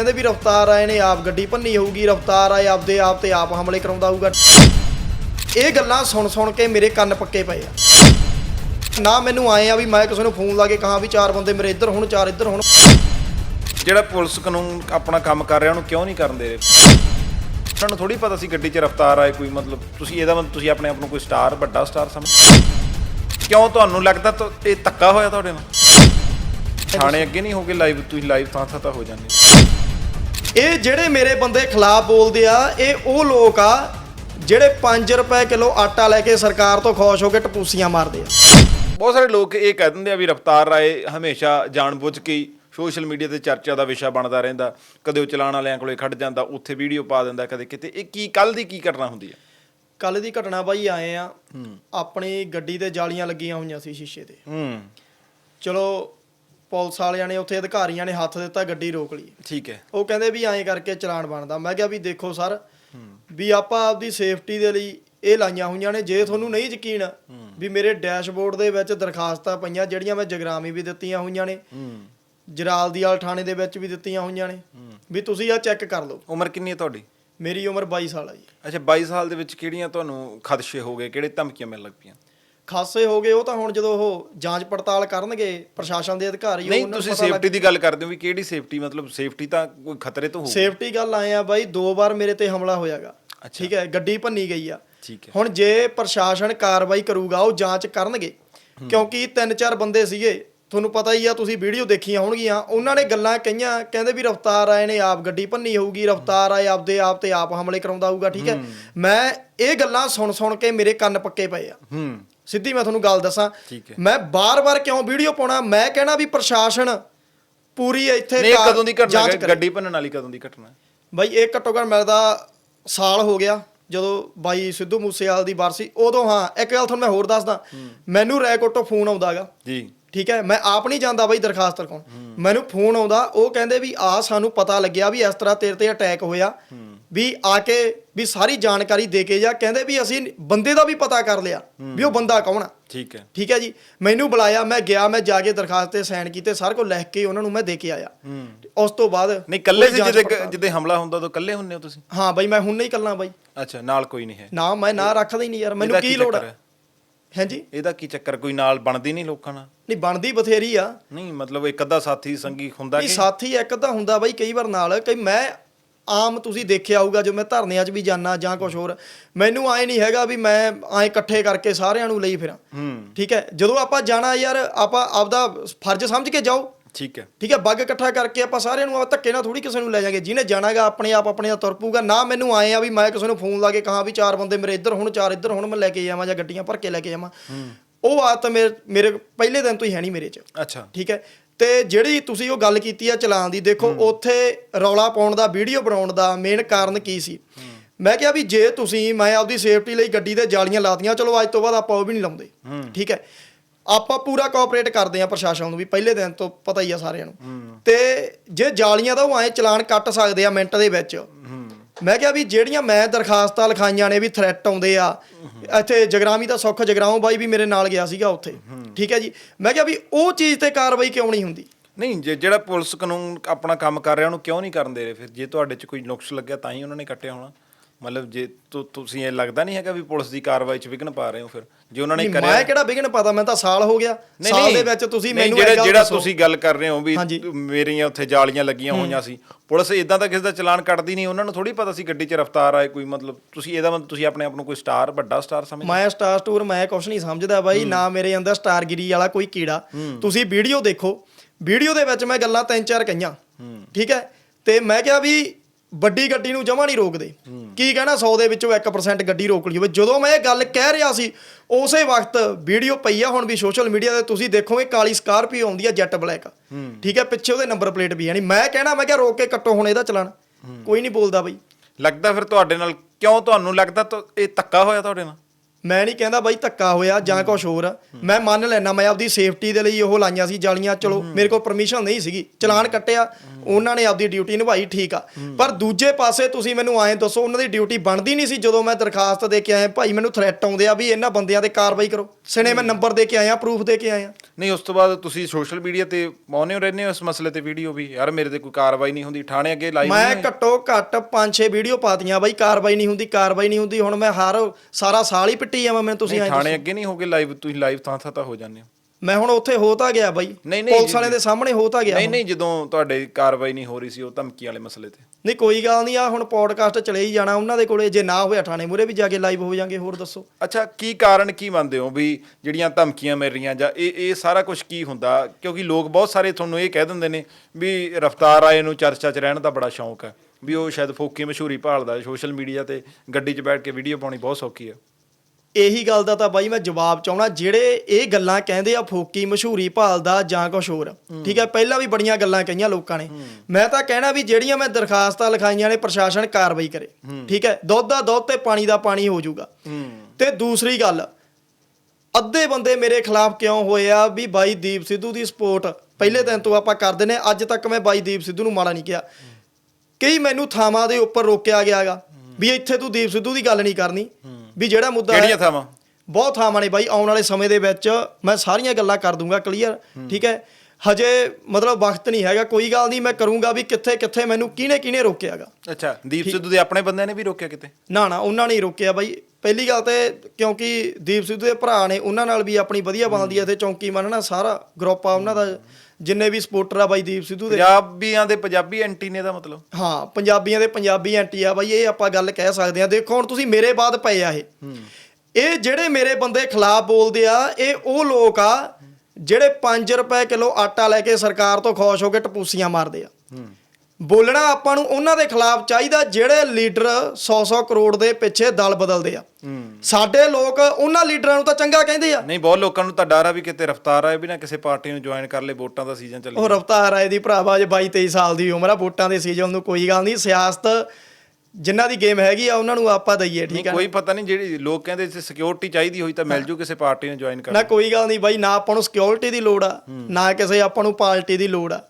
ਕਹਿੰਦੇ ਵੀ ਰਫਤਾਰ ਆਏ ਨੇ ਆਪ ਗੱਡੀ ਭੰਨੀ ਹੋਊਗੀ, ਰਫਤਾਰ ਆਏ ਆਪਦੇ ਆਪ ਤੇ ਆਪ ਹਮਲੇ ਕਰਾਉਂਦਾ ਹੋਊਗਾ। ਇਹ ਗੱਲਾਂ ਸੁਣ ਸੁਣ ਕੇ ਮੇਰੇ ਕੰਨ ਪੱਕੇ ਪਏ ਆ। ਨਾ ਮੈਨੂੰ ਆਏ ਆ ਵੀ ਮੈਂ ਕਿਸੇ ਨੂੰ ਫੋਨ ਲਾ ਕੇ ਕਹਾਂ ਵੀ ਚਾਰ ਬੰਦੇ ਮੇਰੇ ਇੱਧਰ ਹੁਣ, ਚਾਰ ਇੱਧਰ ਹੁਣ। ਜਿਹੜਾ ਪੁਲਿਸ ਕਾਨੂੰਨ ਆਪਣਾ ਕੰਮ ਕਰ ਰਿਹਾ, ਉਹਨੂੰ ਕਿਉਂ ਨਹੀਂ ਕਰਨ ਦੇ ਰਹੇ? ਉਹਨਾਂ ਨੂੰ ਥੋੜੀ ਪਤਾ ਸੀ ਗੱਡੀ 'ਚ ਰਫਤਾਰ ਆਏ ਕੋਈ ਮਤਲਬ, ਤੁਸੀਂ ਇਹਦਾ ਮਤਲਬ, ਤੁਸੀਂ ਆਪਣੇ ਆਪ ਨੂੰ ਕੋਈ ਸਟਾਰ, ਵੱਡਾ ਸਟਾਰ ਸਮਝ ਕਿਉਂ ਤੁਹਾਨੂੰ ਲੱਗਦਾ ਇਹ ਧੱਕਾ ਹੋਇਆ ਤੁਹਾਡੇ ਨਾਲ? ਥਾਣੇ ਅੱਗੇ ਨਹੀਂ ਹੋਗੇ ਲਾਈਵ ਤੁਸੀਂ ਲਾਈਵ ਥਾਂ ਥਾਂ ਤਾਂ ਹੋ ਜਾਂਦੇ। ਇਹ ਜਿਹੜੇ ਮੇਰੇ ਬੰਦੇ ਖਿਲਾਫ ਬੋਲਦੇ ਆ ਇਹ ਉਹ ਲੋਕ ਆ ਜਿਹੜੇ 5 ਰੁਪਏ ਕਿਲੋ ਆਟਾ ਲੈ ਕੇ ਸਰਕਾਰ ਤੋਂ ਖੁਸ਼ ਹੋ ਕੇ ਟਪੂਸੀਆਂ ਮਾਰਦੇ ਆ। ਬਹੁਤ ਸਾਰੇ ਲੋਕ ਇਹ ਕਹਿ ਦਿੰਦੇ ਆ ਵੀ ਰਫਤਾਰ ਰਾਏ ਹਮੇਸ਼ਾ ਜਾਣਬੁੱਝ ਕੇ ਸੋਸ਼ਲ ਮੀਡੀਆ ਤੇ ਚਰਚਾ ਦਾ ਵਿਸ਼ਾ ਬਣਦਾ ਰਹਿੰਦਾ ਕਦੇ ਉਹ ਚਲਾਣ ਵਾਲਿਆਂ ਕੋਲੇ ਖੜ ਜਾਂਦਾ ਉੱਥੇ ਵੀਡੀਓ ਪਾ ਦਿੰਦਾ ਕਦੇ ਕਿਤੇ। ਇਹ ਕੀ ਕੱਲ ਦੀ ਕੀ ਘਟਨਾ ਹੁੰਦੀ ਹੈ ਕੱਲ ਦੀ ਘਟਨਾ ਬਾਈ ਆਏ ਆ ਆਪਣੀ ਗੱਡੀ ਤੇ ਜਾਲੀਆਂ ਲੱਗੀਆਂ ਹੋਈਆਂ ਸੀ ਸ਼ੀਸ਼ੇ ਤੇ। ਹੂੰ। ਚਲੋ ਪੁਲਿਸ ਵਾਲਿਆਂ ਨੇ ਉੱਥੇ ਅਧਿਕਾਰੀਆਂ ਨੇ ਹੱਥ ਦਿੱਤਾ ਗੱਡੀ ਰੋਕ ਲਈ। ਠੀਕ ਹੈ। ਉਹ ਕਹਿੰਦੇ ਵੀ ਐਂ ਕਰਕੇ ਚਲਾਨ ਬਣਦਾ। ਮੈਂ ਕਿਹਾ ਵੀ ਦੇਖੋ ਸਰ ਵੀ ਆਪਾਂ ਆਪਦੀ ਸੇਫਟੀ ਦੇ ਲਈ ਇਹ ਲਾਈਆਂ ਹੋਈਆਂ ਨੇ। ਜੇ ਤੁਹਾਨੂੰ ਨਹੀਂ ਯਕੀਨ ਵੀ ਮੇਰੇ ਡੈਸ਼ਬੋਰਡ ਦੇ ਵਿੱਚ ਦਰਖਾਸਤਾਂ ਪਈਆਂ ਜਿਹੜੀਆਂ ਮੈਂ ਜਗਰਾਮੀ ਵੀ ਦਿੱਤੀਆਂ ਹੋਈਆਂ ਨੇ। ਜਰਾਲਦੀਵਾਲ ਥਾਣੇ ਦੇ ਵਿੱਚ ਵੀ ਦਿੱਤੀਆਂ ਹੋਈਆਂ ਨੇ। ਵੀ ਤੁਸੀਂ ਆ ਚੈੱਕ ਕਰ ਲਓ। ਉਮਰ ਕਿੰਨੀ ਹੈ ਤੁਹਾਡੀ? ਮੇਰੀ ਉਮਰ 22 ਸਾਲ ਆ ਜੀ। ਅੱਛਾ 22 ਸਾਲ ਦੇ ਵਿੱਚ ਕਿਹੜੀਆਂ ਤੁਹਾਨੂੰ ਖਦਸ਼ੇ ਹੋ ਗਏ? ਕਿਹੜੇ ਧਮਕੀਆਂ ਮਿਲਣ ਲੱਗ ਪਈਆਂ? ਖਾਸੇ ਹੋ ਗਏ ਉਹ ਤਾਂ ਹੁਣ ਜਦੋਂ ਉਹ ਜਾਂਚ ਪੜਤਾਲ ਕਰਨਗੇ ਪ੍ਰਸ਼ਾਸਨ ਦੇ ਅਧਿਕਾਰੀ ਨਹੀਂ ਉਹਨਾਂ ਨੂੰ ਤੁਸੀਂ ਸੇਫਟੀ ਦੀ ਗੱਲ ਕਰਦੇ ਹੋ ਵੀ ਕਿਹੜੀ ਸੇਫਟੀ ਮਤਲਬ ਸੇਫਟੀ ਤਾਂ ਕੋਈ ਖਤਰੇ ਤੋਂ ਹੋ ਸੇਫਟੀ ਗੱਲ ਆਏ ਆ ਬਾਈ ਦੋ ਵਾਰ ਮੇਰੇ ਤੇ ਹਮਲਾ ਹੋਇਆਗਾ। ਠੀਕ ਹੈ ਗੱਡੀ ਭੰਨੀ ਗਈ ਆ। ਠੀਕ ਹੈ। ਹੁਣ ਜੇ ਪ੍ਰਸ਼ਾਸਨ ਕਾਰਵਾਈ ਕਰੂਗਾ ਉਹ ਜਾਂਚ ਕਰਨਗੇ ਕਿਉਂਕਿ ਤਿੰਨ ਚਾਰ ਬੰਦੇ ਸੀਗੇ ਤੁਹਾਨੂੰ ਪਤਾ ਹੀ ਆ ਤੁਸੀਂ ਵੀਡੀਓ ਦੇਖੀਆਂ ਹੋਣਗੀਆਂ ਉਹਨਾਂ ਨੇ ਗੱਲਾਂ ਕਹੀਆਂ ਕਹਿੰਦੇ ਵੀ ਰਫਤਾਰ ਆਏ ਨੇ ਆਪ ਗੱਡੀ ਭੰਨੀ ਹੋਊਗੀ ਰਫਤਾਰ ਆਏ ਆਪਦੇ ਆਪ ਤੇ ਆਪ ਹਮਲੇ ਕਰਾਉਂਦਾ ਹੋਊਗਾ ਠੀਕ ਹੈ। ਮੈਂ ਇਹ ਗੱਲਾਂ ਸੁਣ ਸੁਣ ਕੇ ਮੇਰੇ ਕੰਨ ਪੱਕੇ ਪਏ ਆ। ਸਿੱਧੀ ਮੈਂ ਤੁਹਾਨੂੰ ਗੱਲ ਦੱਸਾਂ। ਮੈਂ ਬਾਰ-ਬਾਰ ਕਿਉਂ ਵੀਡੀਓ ਪਾਉਣਾ? ਮੈਂ ਕਹਿਣਾ ਵੀ ਪ੍ਰਸ਼ਾਸਨ ਪੂਰੀ ਇੱਥੇ ਨਹੀਂ ਕਦੋਂ ਦੀ ਘਟਨਾ? ਹੈ। ਗੱਡੀ ਭੰਨਣ ਵਾਲੀ ਕਦੋਂ ਦੀ ਘਟਨਾ? ਹੈ ਬਾਈ ਇਹ ਘੱਟੋ ਘੱਟ ਮੇਰਾ ਤਾਂ ਸਾਲ ਹੋ ਗਿਆ ਜਦੋਂ ਬਾਈ ਸਿੱਧੂ ਮੂਸੇਵਾਲ ਦੀ ਵਾਰਸੀ ਉਦੋਂ ਹਾਂ ਇੱਕ ਗੱਲ ਤੁਹਾਨੂੰ ਮੈਂ ਹੋਰ ਦੱਸਦਾ। ਮੈਨੂੰ ਰੈਕੋਟ ਫੋਨ ਆਉਂਦਾਗਾ। ਜੀ। ਠੀਕ ਹੈ? ਮੈਂ ਆਪ ਨਹੀਂ ਜਾਂਦਾ ਬਾਈ ਦਰਖਾਸਤ ਲਿਖਾਉਣ ਮੈਨੂੰ ਫੋਨ ਆਉਂਦਾ ਉਹ ਕਹਿੰਦੇ ਵੀ ਆ ਸਾਨੂੰ ਪਤਾ ਲੱਗਿਆ ਵੀ ਇਸ ਤਰ੍ਹਾਂ ਤੇਰੇ ਤੇ ਅਟੈਕ ਹੋਇਆ। ਵੀ ਆ ਕੇ ਵੀ ਸਾਰੀ ਜਾਣਕਾਰੀ ਦੇ ਕੇ ਜਾ ਕਹਿੰਦੇ ਵੀ ਅਸੀਂ ਬੰਦੇ ਦਾ ਵੀ ਪਤਾ ਕਰ ਲਿਆ ਵੀ ਉਹ ਬੰਦਾ ਕੌਣ ਆ। ਠੀਕ ਹੈ। ਠੀਕ ਹੈ ਜੀ। ਮੈਨੂੰ ਬੁਲਾਇਆ ਮੈਂ ਗਿਆ ਮੈਂ ਜਾ ਕੇ ਦਰਖਾਸਤ ਤੇ ਸਾਈਨ ਕੀਤੇ ਸਾਰ ਕੋ ਲਿਖ ਕੇ ਉਹਨਾਂ ਨੂੰ ਮੈਂ ਦੇ ਕੇ ਆਇਆ। ਉਸ ਤੋਂ ਬਾਅਦ ਨਹੀਂ ਕੱਲੇ ਸੀ ਜਿਹਦੇ। ਜਿਹਦੇ ਹਮਲਾ ਹੁੰਦਾ ਉਦੋਂ ਕੱਲੇ ਹੁੰਨੇ ਹੋ ਤੁਸੀਂ? ਹਾਂ ਬਾਈ ਮੈਂ ਹੁਣ ਨਹੀਂ ਕੱਲਾ ਬਾਈ। ਅੱਛਾ ਨਾਲ ਕੋਈ ਨਹੀਂ ਹੈ। ਨਾ ਮੈਂ ਨਾ ਰੱਖਦਾ ਹੀ ਨਹੀਂ ਯਾਰ ਮੈਨੂੰ ਕੀ ਲੋੜ ਹੈ ਹੈ? ਹਾਂਜੀ? ਇਹਦਾ ਕੀ ਚੱਕਰ ਕੋਈ ਨਾਲ ਬਣਦੀ ਨਹੀਂ ਲੋਕਾਂ ਨਾਲ? ਨਹੀਂ ਬਣਦੀ ਬਥੇਰੀ ਆ। ਨਹੀਂ ਮਤਲਬ ਇੱਕ ਅੱਧਾ ਸਾਥੀ ਸੰਗੀ ਹੁੰਦਾ ਨਹੀਂ ਕਿ ਸਾਥੀ ਇੱਕ ਤਾਂ ਹੁੰਦਾ ਬਾਈ ਕਈ ਵਾਰ ਨਾਲ ਕਈ ਮੈਂ ਆਮ ਤੁਸੀਂ ਦੇਖਿਆ ਹੋਊਗਾ ਜੋ ਮੈਂ ਧਰਨਿਆਂ 'ਚ ਵੀ ਜਾਣਾ ਜਾਂ ਕੁਝ ਹੋਰ ਮੈਨੂੰ ਆਏ ਨਹੀਂ ਹੈਗਾ ਵੀ ਮੈਂ ਆਏ ਇਕੱਠੇ ਕਰਕੇ ਸਾਰਿਆਂ ਨੂੰ ਲਈ ਫਿਰਾਂ। ਠੀਕ ਹੈ? ਜਦੋਂ ਆਪਾਂ ਜਾਣਾ ਯਾਰ ਆਪਾਂ ਆਪਦਾ ਫਰਜ਼ ਸਮਝ ਕੇ ਜਾਓ। ਠੀਕ ਹੈ। ਠੀਕ ਹੈ? ਬੱਗ ਇਕੱਠਾ ਕਰਕੇ ਆਪਾਂ ਸਾਰਿਆਂ ਨੂੰ ਆ ਧੱਕੇ ਨਾਲ ਥੋੜੀ ਕਿਸੇ ਨੂੰ ਲੈ ਜਾਾਂਗੇ। ਜਿਹਨੇ ਜਾਣਾਗਾ ਆਪਣੇ ਆਪ ਆਪਣੇ ਆਪ ਤੁਰ ਪਊਗਾ ਨਾ ਮੈਨੂੰ ਆਏ ਆ ਵੀ ਮੈਂ ਕਿਸੇ ਨੂੰ ਫੋਨ ਲਾ ਕੇ ਕਹਾਂ ਵੀ ਚਾਰ ਬੰਦੇ ਮੇਰੇ ਇੱਧਰ ਹੁਣ ਚਾਰ ਇੱਧਰ ਹੁਣ ਮੈਂ ਲੈ ਕੇ ਜਾਵਾਂ ਜਾਂ ਗੱਡੀਆਂ ਭਰ ਕੇ ਲੈ ਕੇ ਜਾਵਾਂ। ਉਹ ਆਦਤ ਮੇਰੇ ਮੇਰੇ ਪਹਿਲੇ ਦਿਨ ਤੋਂ ਹੀ ਹੈ ਨਹੀਂ ਮੇਰੇ 'ਚ। ਅੱਛਾ। ਠੀਕ ਹੈ? ਤੇ ਜਿਹੜੀ ਤੁਸੀਂ ਉਹ ਗੱਲ ਕੀਤੀ ਆ ਚਲਾਨ ਦੀ ਦੇਖੋ ਉੱਥੇ ਰੌਲਾ ਪਾਉਣ ਦਾ ਵੀਡੀਓ ਬਣਾਉਣ ਦਾ ਮੇਨ ਕਾਰਨ ਕੀ ਸੀ? ਮੈਂ ਕਿਹਾ ਵੀ ਜੇ ਤੁਸੀਂ ਮੈਂ ਆਪਦੀ ਸੇਫਟੀ ਲਈ ਗੱਡੀ ਤੇ ਜਾਲੀਆਂ ਲਾਤੀਆਂ ਚਲੋ ਅੱਜ ਤੋਂ ਬਾਅਦ ਆਪਾਂ ਉਹ ਵੀ ਨਹੀਂ ਲਾਉਂਦੇ ਠੀਕ ਹੈ? ਆਪਾਂ ਪੂਰਾ ਕੋਆਪਰੇਟ ਕਰਦੇ ਆ ਪ੍ਰਸ਼ਾਸਨ ਨੂੰ ਵੀ ਪਹਿਲੇ ਦਿਨ ਤੋਂ ਪਤਾ ਹੀ ਆ ਸਾਰਿਆਂ ਨੂੰ। ਤੇ ਜੇ ਜਾਲੀਆਂ ਦਾ ਉਹ ਐ ਚਲਾਨ ਕੱਟ ਸਕਦੇ ਆ ਮਿੰਟ ਦੇ ਵਿੱਚ ਮੈਂ ਕਿਹਾ ਵੀ ਜਿਹੜੀਆਂ ਮੈਂ ਦਰਖਾਸਤਾਂ ਲਿਖਾਈਆਂ ਨੇ ਵੀ ਥ੍ਰੈਟ ਆਉਂਦੇ ਆ, ਇੱਥੇ ਜਗਰਾਮੀ ਦਾ ਸੁੱਖ ਜਗਰਾਉਂ ਬਾਈ ਵੀ ਮੇਰੇ ਨਾਲ ਗਿਆ ਸੀਗਾ ਉੱਥੇ। ਠੀਕ ਹੈ ਜੀ? ਮੈਂ ਕਿਹਾ ਵੀ ਉਹ ਚੀਜ਼ ਤੇ ਕਾਰਵਾਈ ਕਿਉਂ ਨਹੀਂ ਹੁੰਦੀ? ਨਹੀਂ, ਜੇ ਜਿਹੜਾ ਪੁਲਿਸ ਕਾਨੂੰਨ ਆਪਣਾ ਕੰਮ ਕਰ ਰਿਹਾ, ਉਹਨੂੰ ਕਿਉਂ ਨਹੀਂ ਕਰਨ ਦੇ ਰਹੇ? ਫਿਰ ਜੇ ਤੁਹਾਡੇ 'ਚ ਕੋਈ ਨੁਕਸ ਲੱਗਿਆ, ਤਾਂ ਹੀ ਉਹਨਾਂ ਨੇ ਕੱਟਿਆ ਹੋਣਾ। ਮਤਲਬ ਜੇ ਤੁ- ਤੁਸੀਂ ਇਹ ਲੱਗਦਾ ਨਹੀਂ ਹੈਗਾ ਵੀ ਪੁਲਿਸ ਦੀ ਕਾਰਵਾਈ 'ਚ ਵਿਘਨ ਪਾ ਰਹੇ ਹੋ ਫਿਰ? ਜੇ ਉਹਨਾਂ ਨੇ ਨਹੀਂ, ਕਰਿਆ ਮੈਂ ਕਿਹੜਾ ਵਿਗਨ ਪਤਾ? ਮੈਂ ਤਾਂ ਸਾਲ ਹੋ ਗਿਆ। ਸਾਲ ਦੇ ਵਿੱਚ ਤੁਸੀਂ ਨਹੀਂ, ਮੈਨੂੰ ਜਿਹੜਾ ਗੱਲ ਜਿਹੜਾ ਦੱਸੋ। ਤੁਸੀਂ ਗੱਲ ਕਰ ਰਹੇ ਹੋ ਵੀ ਹਾਂਜੀ। ਮੇਰੀਆਂ ਉੱਥੇ ਜਾਲੀਆਂ ਲੱਗੀਆਂ ਹੋਈਆਂ ਸੀ। ਪੁਲਿਸ ਇਦਾਂ ਤਾਂ ਕਿਸੇ ਦਾ ਚਲਾਨ ਕੱਟਦੀ ਨਹੀਂ ਉਹਨਾਂ ਨੂੰ ਥੋੜੀ ਪਤਾ ਸੀ ਗੱਡੀ 'ਚ ਰਫ਼ਤਾਰ ਆਏ ਕੋਈ ਮਤਲਬ। ਤੁਸੀਂ ਇਹਦਾ ਮਤਲਬ ਤੁਸੀਂ ਆਪਣੇ ਆਪ ਨੂੰ ਕੋਈ ਸਟਾਰ ਵੱਡਾ ਸਟਾਰ ਸਮਝਦੇ ਮੈਂ ਸਟਾਰ ਸਟੂਰ ਮੈਂ ਕੁਛ ਨਹੀਂ ਸਮਝਦਾ ਬਾਈ ਨਾ ਮੇਰੇ ਅੰਦਰ ਸਟਾਰਗਿਰੀ ਵਾਲਾ ਕੋਈ ਕੀੜਾ। ਤੁਸੀਂ ਵੀਡੀਓ ਦੇਖੋ। ਵੀਡੀਓ ਦੇ ਵਿੱਚ ਮੈਂ ਗੱਲਾਂ ਤਿੰਨ ਚਾਰ ਕਹੀਆਂ ਠੀਕ ਹੈ? ਤੇ ਮੈਂ ਕਿਹਾ ਵੀ ਵੱਡੀ ਗੱਡੀ ਨੂੰ ਜਮਾ ਨਹੀਂ ਰੋਕਦੇ। ਕੀ ਕਹਿਣਾ 100 ਦੇ ਵਿੱਚੋਂ 1% ਗੱਡੀ ਰੋਕ ਲਈ ਹੋਵੇ ਜਦੋਂ ਮੈਂ ਇਹ ਗੱਲ ਕਹਿ ਰਿਹਾ ਸੀ, ਉਸੇ ਵਕਤ ਵੀਡੀਓ ਪਈ ਆ ਹੁਣ ਵੀ ਸੋਸ਼ਲ ਮੀਡੀਆ ਤੇ, ਤੁਸੀਂ ਦੇਖੋਗੇ ਕਾਲੀ ਸਕਾਰਪੀਓ ਆਉਂਦੀ ਆ ਜੈਟ ਬਲੈਕ ਠੀਕ ਹੈ, ਪਿੱਛੇ ਉਹਦੇ ਨੰਬਰ ਪਲੇਟ ਵੀ ਹੈ ਮੈਂ ਕਹਿਣਾ, ਮੈਂ ਕਿਹਾ ਰੋਕ ਕੇ ਕੱਟੋ ਹੁਣ ਇਹਦਾ ਚਲਾਨ। ਕੋਈ ਨਹੀਂ ਬੋਲਦਾ ਬਈ। ਲੱਗਦਾ ਫਿਰ ਤੁਹਾਡੇ ਨਾਲ, ਕਿਉਂ ਤੁਹਾਨੂੰ ਲੱਗਦਾ ਤਾਂ ਇਹ ਧੱਕਾ ਹੋਇਆ ਤੁਹਾਡੇ ਨਾਲ? ਮੈਂ ਨਹੀਂ ਕਹਿੰਦਾ ਬਾਈ ਧੱਕਾ ਹੋਇਆ ਜਾਂ ਕੁਝ ਹੋਰ ਆ। ਮੈਂ ਮੰਨ ਲੈਣਾ ਮੈਂ ਆਪਦੀ ਸੇਫਟੀ ਦੇ ਲਈ ਉਹ ਲਾਈਆਂ ਸੀ ਜਾਲੀਆਂ ਚਲੋ ਮੇਰੇ ਕੋਲ ਪਰਮਿਸ਼ਨ ਨਹੀਂ ਸੀਗੀ। ਚਲਾਨ ਕੱਟਿਆ ਉਹਨਾਂ ਨੇ ਆਪਦੀ ਡਿਊਟੀ ਨਿਭਾਈ ਠੀਕ ਆ। ਪਰ ਦੂਜੇ ਪਾਸੇ ਤੁਸੀਂ ਮੈਨੂੰ ਐਂ ਦੱਸੋ ਉਹਨਾਂ ਦੀ ਡਿਊਟੀ ਬਣਦੀ ਨਹੀਂ ਸੀ ਜਦੋਂ ਮੈਂ ਦਰਖਾਸਤ ਦੇ ਕੇ ਆਇਆ ਭਾਈ ਮੈਨੂੰ ਥ੍ਰੈਟ ਆਉਂਦੇ ਆ ਵੀ ਇਹਨਾਂ ਬੰਦਿਆਂ ਤੇ ਕਾਰਵਾਈ ਕਰੋ। ਸਣੇ ਮੈਂ ਨੰਬਰ ਦੇ ਕੇ ਆਇਆ ਪ੍ਰੂਫ ਦੇ ਕੇ ਆਇਆ। ਨਹੀਂ ਉਸ ਤੋਂ ਬਾਅਦ ਤੁਸੀਂ ਸੋਸ਼ਲ ਮੀਡੀਆ ਤੇ ਪਾਉਨੇ ਹੋ ਰਹਿੰਦੇ ਹੋ ਇਸ ਮਸਲੇ ਤੇ ਵੀਡੀਓ ਵੀ? ਯਾਰ ਮੇਰੇ ਤੇ ਕੋਈ ਕਾਰਵਾਈ ਨਹੀਂ ਹੁੰਦੀ ਥਾਣੇ ਅੱਗੇ ਲਾਈਵ ਮੈਂ ਘੱਟੋ ਘੱਟ 5-6 ਵੀਡੀਓ ਪਾਤੀਆਂ ਬਾਈ ਕਾਰਵਾਈ ਨਹੀਂ ਹੁੰਦੀ ਕਾਰਵਾਈ ਨਹੀਂ ਹੁੰਦੀ। ਹੁਣ ਮੈਂ ਹਰ ਸਾਰਾ ਸਾਲ ਹੀ ਪਿੱਟੀ ਜਾਵਾਂ ਮੈਂ ਤੁਸੀਂ ਐਂ ਥਾਣੇ ਅੱਗੇ ਨਹੀਂ ਹੋਗੇ ਲਾਈਵ ਤੁਸੀਂ ਲਾਈਵ ਥਾਂ ਥਾਂ ਤਾਂ ਹੋ ਜਾਂਦੇ ਹੋ। ਮੈਂ ਹੁਣ ਉੱਥੇ ਹੋ ਤਾਂ ਗਿਆ ਬਾਈ। ਪੁਲਿਸ ਵਾਲਿਆਂ ਦੇ ਸਾਹਮਣੇ ਹੋ ਤਾਂ ਗਿਆ ਨਹੀਂ ਨਹੀਂ ਜਦੋਂ ਤੁਹਾਡੇ ਕਾਰਵਾਈ ਨਹੀਂ ਹੋ ਰਹੀ ਸੀ ਉਹ ਧਮਕੀ ਵਾਲੇ ਮਸਲੇ ਤੇ। ਨਹੀਂ ਕੋਈ ਗੱਲ ਨਹੀਂ ਆ ਹੁਣ ਪੋਡਕਾਸਟ ਚਲੇ ਹੀ ਜਾਣਾ ਉਹਨਾਂ ਦੇ ਕੋਲੇ। ਜੇ ਨਾ ਹੋਇਆ ਥਾਣੇ ਮੂਰੇ ਵੀ ਜਾ ਕੇ ਲਾਈਵ ਹੋ ਜਾਾਂਗੇ ਹੋਰ ਦੱਸੋ। ਅੱਛਾ ਕੀ ਕਾਰਨ ਕੀ ਮੰਨਦੇ ਹੋ ਵੀ ਜਿਹੜੀਆਂ ਧਮਕੀਆਂ ਮਿਲ ਰਹੀਆਂ ਜਾਂ ਇਹ ਇਹ ਸਾਰਾ ਕੁਝ ਕੀ ਹੁੰਦਾ? ਕਿਉਂਕਿ ਲੋਕ ਬਹੁਤ ਸਾਰੇ ਤੁਹਾਨੂੰ ਇਹ ਕਹਿ ਦਿੰਦੇ ਨੇ ਵੀ ਰਫਤਾਰ ਆਏ ਨੂੰ ਚਰਚਾ 'ਚ ਰਹਿਣ ਦਾ ਬੜਾ ਸ਼ੌਂਕ ਹੈ। ਵੀ ਉਹ ਸ਼ਾਇਦ ਫੋਕੀ ਮਸ਼ਹੂਰੀ ਭਾਲਦਾ ਸੋਸ਼ਲ ਮੀਡੀਆ ਤੇ ਗੱਡੀ 'ਚ ਬੈਠ ਕੇ ਵੀਡੀਓ ਪਾਉਣੀ ਬਹੁਤ ਸੌਖੀ ਹੈ। ਇਹੀ ਗੱਲ ਦਾ ਤਾਂ ਬਾਈ ਮੈਂ ਜਵਾਬ ਚਾਹਣਾ ਜਿਹੜੇ ਇਹ ਗੱਲਾਂ ਕਹਿੰਦੇ ਆ ਫੋਕੀ, ਮਸ਼ਹੂਰੀ, ਭਾਲਦਾ ਜਾਂ ਕੁਛ ਹੋਰ, ਠੀਕ ਹੈ, ਪਹਿਲਾਂ ਵੀ ਬੜੀਆਂ ਗੱਲਾਂ ਕਹੀਆਂ ਲੋਕਾਂ ਨੇ। ਮੈਂ ਤਾਂ ਕਹਿਣਾ ਵੀ ਜਿਹੜੀਆਂ ਮੈਂ ਦਰਖਾਸਤਾਂ ਲਿਖਾਈਆਂ ਨੇ, ਪ੍ਰਸ਼ਾਸਨ ਕਾਰਵਾਈ ਕਰੇ, ਠੀਕ ਹੈ, ਦੁੱਧ ਦਾ ਦੁੱਧ ਤੇ ਪਾਣੀ ਦਾ ਪਾਣੀ ਹੋ ਜਾਊਗਾ। ਤੇ ਦੂਸਰੀ ਗੱਲ, ਅੱਧੇ ਬੰਦੇ ਮੇਰੇ ਖਿਲਾਫ ਕਿਉਂ ਹੋਏ ਆ ਵੀ ਬਾਈ ਦੀਪ ਸਿੱਧੂ ਦੀ ਸਪੋਰਟ ਪਹਿਲੇ ਦਿਨ ਤੋਂ ਆਪਾਂ ਕਰਦੇ ਨੇ, ਅੱਜ ਤੱਕ ਮੈਂ ਬਾਈ ਦੀਪ ਸਿੱਧੂ ਨੂੰ ਮਾੜਾ ਨਹੀਂ ਕਿਹਾ। ਕਈ ਮੈਨੂੰ ਥਾਵਾਂ ਦੇ ਉੱਪਰ ਰੋਕਿਆ ਗਿਆਗਾ ਵੀ ਇੱਥੇ ਤੂੰ ਦੀਪ ਸਿੱਧੂ ਦੀ ਗੱਲ ਨਹੀਂ ਕਰਨੀ। ਵੀ ਜਿਹੜਾ ਮੁੱਦਾ ਕਿਹੜੀਆਂ ਥਾਵਾਂ? ਬਹੁਤ ਥਾਵਾਂ ਨੇ ਬਾਈ ਆਉਣ ਵਾਲੇ ਸਮੇਂ ਦੇ ਵਿੱਚ ਮੈਂ ਸਾਰੀਆਂ ਗੱਲਾਂ ਕਰ ਦੂੰਗਾ ਕਲੀਅਰ ਠੀਕ ਹੈ? ਹਜੇ ਮਤਲਬ ਵਕਤ ਨਹੀਂ ਹੈਗਾ ਕੋਈ ਗੱਲ ਨਹੀਂ ਮੈਂ ਕਰੂੰਗਾ ਵੀ ਕਿੱਥੇ ਕਿੱਥੇ ਮੈਨੂੰ ਕਿਹਨੇ ਕਿਹਨੇ ਰੋਕਿਆਗਾ। ਅੱਛਾ ਦੀਪ ਸਿੱਧੂ ਦੇ ਆਪਣੇ ਬੰਦਿਆਂ ਨੇ ਵੀ ਰੋਕਿਆ ਕਿਤੇ? ਨਾ ਨਾ ਉਹਨਾਂ ਨੇ ਹੀ ਰੋਕਿਆ ਬਾਈ। ਪਹਿਲੀ ਗੱਲ ਤੇ ਕਿਉਂਕਿ ਦੀਪ ਸਿੱਧੂ ਦੇ ਭਰਾ ਨੇ ਉਹਨਾਂ ਨਾਲ ਵੀ ਆਪਣੀ ਵਧੀਆ ਬਣਦੀ ਹੈ ਤੇ ਚੌਂਕੀ ਮੰਨਣਾ ਸਾਰਾ ਗਰੁੱਪ ਆ ਉਹਨਾਂ ਦਾ ਜਿੰਨੇ ਵੀ ਸਪੋਰਟਰ ਆ ਬਾਈ ਦੀਪ ਸਿੱਧੂ ਦੇ। ਪੰਜਾਬੀਆਂ ਦੇ ਪੰਜਾਬੀ ਐਂਟੀ ਨੇ ਦਾ ਮਤਲਬ। ਹਾਂ ਪੰਜਾਬੀਆਂ ਦੇ ਪੰਜਾਬੀ ਐਂਟੀ ਆ ਬਾਈ ਇਹ ਆਪਾਂ ਗੱਲ ਕਹਿ ਸਕਦੇ ਆ। ਦੇਖੋ ਹੁਣ ਤੁਸੀਂ ਮੇਰੇ ਬਾਅਦ ਪਏ ਆ ਇਹ। ਇਹ ਜਿਹੜੇ ਮੇਰੇ ਬੰਦੇ ਖਿਲਾਫ ਬੋਲਦੇ ਆ ਇਹ ਉਹ ਲੋਕ ਆ ਜਿਹੜੇ 5 ਰੁਪਏ ਕਿਲੋ ਆਟਾ ਲੈ ਕੇ ਸਰਕਾਰ ਤੋਂ ਖੁਸ਼ ਹੋ ਕੇ ਟਪੂਸੀਆਂ ਮਾਰਦੇ ਆ। ਬੋਲਣਾ ਆਪਾਂ ਨੂੰ ਉਹਨਾਂ ਦੇ ਖਿਲਾਫ ਚਾਹੀਦਾ ਜਿਹੜੇ ਲੀਡਰ 100-100 ਕਰੋੜ ਦੇ ਪਿੱਛੇ ਦਲ ਬਦਲਦੇ ਆ। ਸਾਡੇ ਲੋਕ ਉਹਨਾਂ ਲੀਡਰਾਂ ਨੂੰ ਤਾਂ ਚੰਗਾ ਕਹਿੰਦੇ ਆ। ਨਹੀਂ ਬਹੁਤ ਲੋਕਾਂ ਨੂੰ ਤਾਂ ਡਰ ਆ ਵੀ ਕਿਤੇ ਰਫਤਾਰ ਆਏ ਵੀ ਨਾ ਕਿਸੇ ਪਾਰਟੀ ਨੂੰ ਜੁਆਇਨ ਕਰ ਲੇ ਵੋਟਾਂ ਦਾ ਸੀਜ਼ਨ ਚੱਲੀ ਉਹ ਰਫਤਾਰ ਆਏ ਦੀ ਭਰਾਵਾ ਜੇ 22 23 ਸਾਲ ਦੀ ਉਮਰ ਆ ਵੋਟਾਂ ਦੇ ਸੀਜ਼ਨ ਨੂੰ ਕੋਈ ਗੱਲ ਨਹੀਂ ਸਿਆਸਤ ਜਿਨ੍ਹਾਂ ਦੀ ਗੇਮ ਹੈਗੀ ਆ ਉਹਨਾਂ ਨੂੰ ਆਪਾਂ ਦਈਏ ਠੀਕ ਆ ਕੋਈ ਪਤਾ ਨਹੀਂ ਜਿਹੜੀ ਲੋਕ ਕਹਿੰਦੇ ਇੱਥੇ ਸਿਕਿਉਰਿਟੀ ਚਾਹੀਦੀ ਹੋਈ ਤਾਂ ਮਿਲ ਜੂ ਕਿਸੇ ਪਾਰਟੀ ਨੂੰ ਜੁਆਇਨ ਕਰ ਨਾ ਕੋਈ ਗੱਲ ਨਹੀਂ ਬਾਈ ਨਾ ਆਪਾਂ ਨੂੰ ਸਿਕਿਉਰਿਟੀ ਦੀ ਲੋੜ ਆ ਨਾ ਕਿਸੇ ਆਪਾਂ ਨੂੰ ਪਾਰਟੀ ਦੀ ਲੋੜ ਆ।